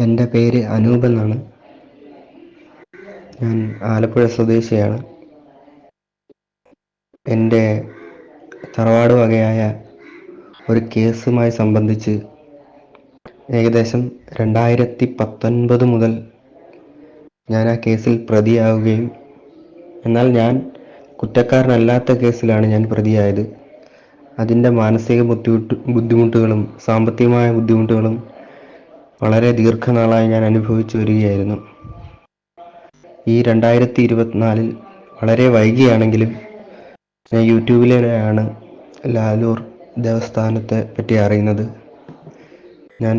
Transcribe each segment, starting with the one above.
എന്റെ പേര് അനൂപ് എന്നാണ്. ഞാൻ ആലപ്പുഴ സ്വദേശിയാണ്. എന്റെ തറവാട് വകയായ ഒരു കേസുമായി സംബന്ധിച്ച് ഏകദേശം രണ്ടായിരത്തി പത്തൊൻപത് മുതൽ ഞാൻ ആ കേസിൽ പ്രതിയാവുകയും എന്നാൽ ഞാൻ കുറ്റക്കാരനല്ലാത്ത കേസിലാണ് ഞാൻ പ്രതിയായത്. അതിന്റെ മാനസിക ബുദ്ധിമുട്ട് ബുദ്ധിമുട്ടുകളും സാമ്പത്തികമായ ബുദ്ധിമുട്ടുകളും വളരെ ദീർഘനാളായി ഞാൻ അനുഭവിച്ചു വരികയായിരുന്നു ഈ രണ്ടായിരത്തി ഇരുപത്തിനാലിൽ വളരെ വൈകിയാണെങ്കിലും ഞാൻ യൂട്യൂബിലൂടെയാണ് ലാലൂർ ദേവസ്ഥാനത്തെ പറ്റി അറിയുന്നത്. ഞാൻ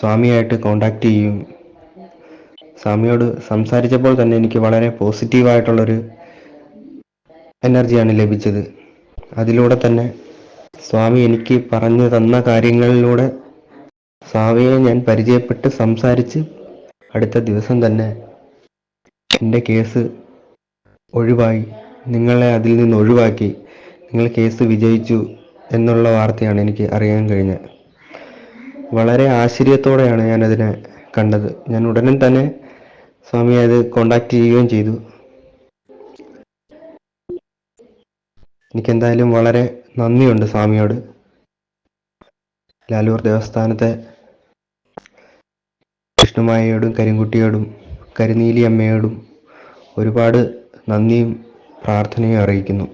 സ്വാമിയായിട്ട് കോണ്ടാക്ട് ചെയ്യും. സ്വാമിയോട് സംസാരിച്ചപ്പോൾ തന്നെ എനിക്ക് വളരെ പോസിറ്റീവായിട്ടുള്ളൊരു എനർജിയാണ് ലഭിച്ചത്. അതിലൂടെ തന്നെ സ്വാമി എനിക്ക് പറഞ്ഞു തന്ന കാര്യങ്ങളിലൂടെ സ്വാമിയെ ഞാൻ പരിചയപ്പെട്ട് സംസാരിച്ച് അടുത്ത ദിവസം തന്നെ എന്റെ കേസ് ഒഴിവായി. നിങ്ങളെ അതിൽ നിന്ന് ഒഴിവാക്കി. നിങ്ങൾ കേസ് വിജയിച്ചു എന്നുള്ള വാർത്തയാണ് എനിക്ക് അറിയാൻ കഴിഞ്ഞത്. വളരെ ആശ്ചര്യത്തോടെയാണ് ഞാനതിനെ കണ്ടത്. ഞാൻ ഉടനെ തന്നെ സ്വാമിയെ അത് കോണ്ടാക്ട് ചെയ്യുകയും ചെയ്തു. എനിക്കെന്തായാലും വളരെ നന്ദിയുണ്ട് സ്വാമിയോട്. ലാലൂർ ദേവസ്ഥാനത്തെ കൃഷ്ണമായയോടും കരിങ്കുട്ടിയോടും കരിനീലി അമ്മയോടും ഒരുപാട് നന്ദിയും പ്രാർത്ഥനയും അറിയിക്കുന്നു.